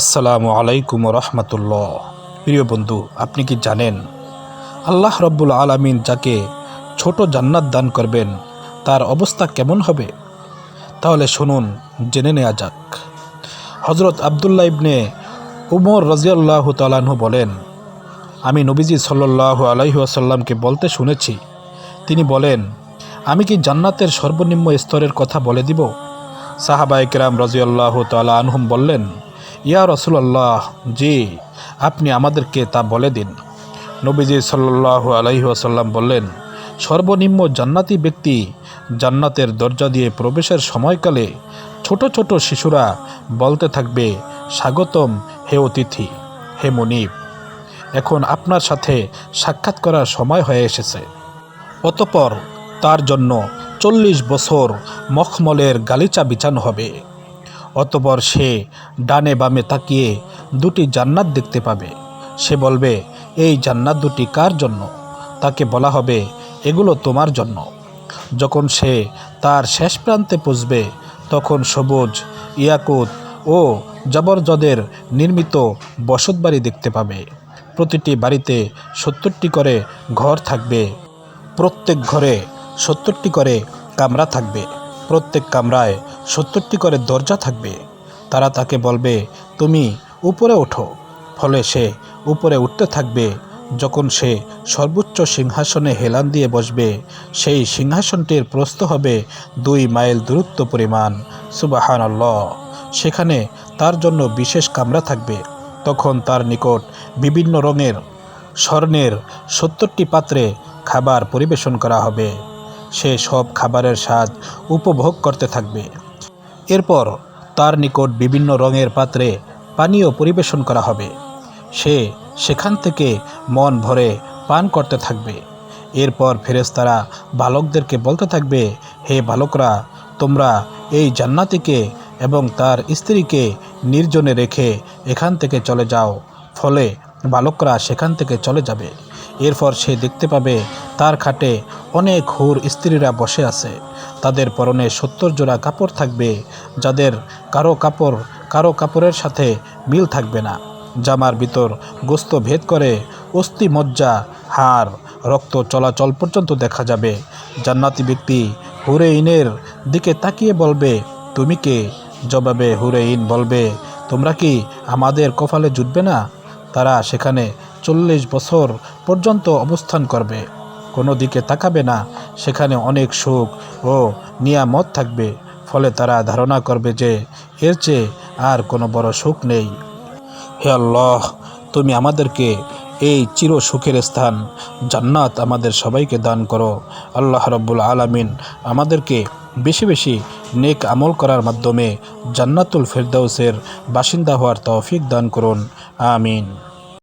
আসসালামু আলাইকুম রহমতুল্লাহ। প্রিয় বন্ধু, আপনি কি জানেন, আল্লাহ রব্বুল আলামিন যাকে ছোট জান্নাত দান করবেন, তার অবস্থা কেমন হবে? তাহলে শুনুন, জেনে নেওয়া যাক। হজরত আবদুল্লাহ ইবনে উমর রাজিয়াল্লাহ তালাহু বলেন, আমি নবীজি সাল্লাহ আলাইহি আসাল্লামকে বলতে শুনেছি। তিনি বলেন, আমি কি জান্নাতের সর্বনিম্ন স্তরের কথা বলে দিব? সাহাবাইকরাম রাজিয়াল্লাহ তালা আনহুম বললেন ইয়া রসুলাল্লাহ, জি, আপনি আমাদেরকে তা বলে দিন। নবীজি সাল্লাহ আলাইহি আসাল্লাম বললেন, সর্বনিম্ন জান্নাতি ব্যক্তি জান্নাতের দরজা দিয়ে প্রবেশের সময়কালে ছোট ছোট শিশুরা বলতে থাকবে, স্বাগতম হে অতিথি, হে মনিব। এখন আপনার সাথে সাক্ষাৎ করার সময় হয়ে এসেছে। অতপর তার জন্য চল্লিশ বছর মখমলের গালিচা বিছানো হবে। অতপর সে ডানে বামে তাকিয়ে দুটি জান্নাত দেখতে পাবে। সে বলবে, এই জান্নাত দুটি কার জন্য? তাকে বলা হবে, এগুলো তোমার জন্য। যখন সে তার শেষ প্রান্তে পুষবে তখন সবুজ, ইয়াকুত ও জবরজদের নির্মিত বসতবাড়ি দেখতে পাবে। প্রতিটি বাড়িতে সত্তরটি করে ঘর থাকবে। প্রত্যেক ঘরে সত্তরটি করে কামরা থাকবে। প্রত্যেক কামরায় সত্তরটি করে দরজা থাকবে। তারা তাকে বলবে, তুমি উপরে ওঠো। ফলে সে উপরে উঠতে থাকবে। যখন সে সর্বোচ্চ সিংহাসনে হেলান দিয়ে বসবে, সেই সিংহাসনটির প্রস্থ হবে দুই মাইল দূরত্ব পরিমাণ। সুবাহান সেখানে তার জন্য বিশেষ কামরা থাকবে। তখন তার নিকট বিভিন্ন রঙের স্বর্ণের সত্তরটি পাত্রে খাবার পরিবেশন করা হবে। সে সব খাবারের স্বাদ উপভোগ করতে থাকবে। এরপর তার নিকট বিভিন্ন রঙের পাত্রে পানীয় পরিবেশন করা হবে। সে সেখান থেকে মন ভরে পান করতে থাকবে। এরপর ফেরেশতারা বালকদেরকে বলতে থাকবে, হে বালকরা, তোমরা এই জান্নাতিকে এবং তার স্ত্রীকে নির্জনে রেখে এখান থেকে চলে যাও। ফলে বালকরা সেখান থেকে চলে যাবে। এরপর সে দেখতে পাবে তার খাটে অনেক হুর স্ত্রীরা বসে আছে। তাদের পরনে সত্তর জোড়া কাপড় থাকবে, যাদের কারও কাপড় কারও কাপড়ের সাথে মিল থাকবে না। জামার ভিতর গোস্ত ভেদ করে অস্থি মজ্জা, হাড়, রক্ত চলাচল পর্যন্ত দেখা যাবে। জান্নাতি ব্যক্তি হুরে ইনের দিকে তাকিয়ে বলবে, তুমি কে? জবাবে হুরে ইন বলবে, তোমরা কি আমাদের কপালে জুটবে না? তারা সেখানে চল্লিশ বছর পর্যন্ত অবস্থান করবে। কোনো দিকে তাকাবে না, সেখানে অনেক সুখ ও নিয়ামত থাকবে। ফলে তারা ধারণা করবে যে, এর চেয়ে আর কোনো বড় সুখ নেই। হে আল্লাহ, তুমি আমাদেরকে এই চির সুখের স্থান জান্নাত আমাদের সবাইকে দান করো। আল্লাহ রব্বুল আলামিন আমাদেরকে বেশি বেশি নেক আমল করার মাধ্যমে জান্নাতুল ফেরদাউসের বাসিন্দা হওয়ার তৌফিক দান করুন। আমিন।